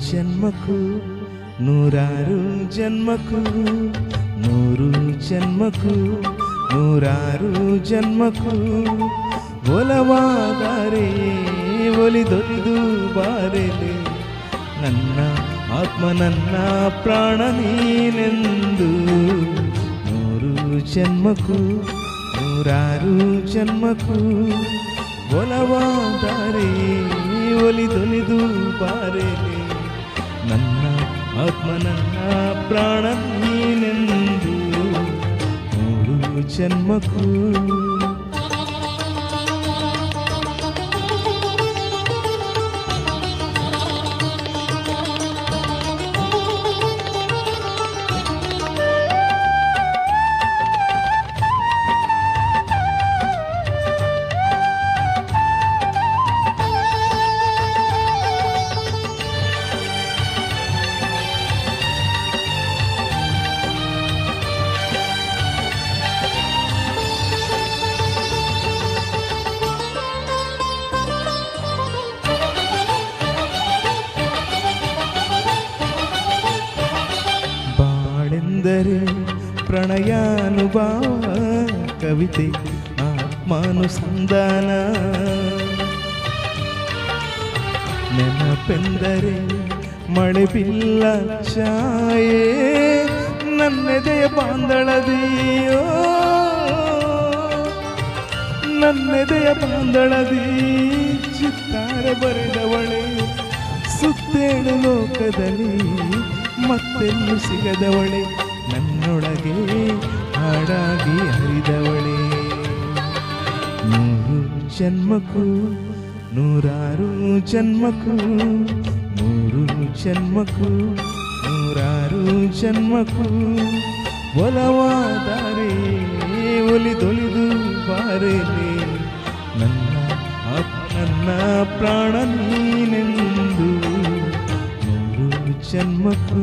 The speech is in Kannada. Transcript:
ಜನ್ಮಕ್ಕೂ ನೂರಾರು ಜನ್ಮಕ್ಕೂ ನೂರು ಜನ್ಮಕ್ಕೂ ನೂರಾರು ಜನ್ಮಕ್ಕೂ ಒಲವಾದರೆ ಒಲಿದೊಲಿದು ಬಾರೆಲೆ ನನ್ನ ಆತ್ಮ ನನ್ನ ಪ್ರಾಣ ನೀನೆಂದು ನೂರು ಜನ್ಮಕ್ಕೂ ನೂರಾರು ಜನ್ಮಕ್ಕೂ ಒಲವಾದರೆ ಒಲಿದೊಲಿದು ಬಾರೆಲೆ ನನ್ನ ಆತ್ಮ ನನ್ನ ಪ್ರಾಣ ನೀನೆಂದು ನೂರು ಜನ್ಮಕ್ಕೂ ಬಾಳೆಂದರೆ ಪ್ರಣಯಾನುಭಾವ ಕವಿತೆ ಆತ್ಮಾನುಸಂಧಾನ ನೆನಪೆಂದರೆ ಮಳೆ ಬಿಲ್ಲ ಛಾಯೆ ನನ್ನೆದೆಯ ಬಾಂದಳದಿಯೋ ನನ್ನೆದೆಯ ಬಾಂದಳದಿ ಚಿತ್ತಾರ ಬರೆದವಳೆ, ಸುತ್ತೇಳು ಲೋಕದಲ್ಲಿ ಮತ್ತೆಲ್ಲೂ ಸಿಗದವಳೆ. ನನ್ನೊಳಗೆ ಹಾಡಾಗಿ ಹರಿದವಳೆ. ನೂರು ಜನ್ಮಕ್ಕೂ ನೂರಾರು ಜನ್ಮಕ್ಕೂ ನೂರು ಜನ್ಮಕ್ಕೂ ನೂರಾರು ಜನ್ಮಕ್ಕೂ ಒಲವಾದಾರೆ ಒಲಿದೊಲಿದು ಬಾರೆಲೆ ನನ್ನ ನನ್ನ ಪ್ರಾಣ ನೀನೆಂದು ನೂರು ಜನ್ಮಕ್ಕೂ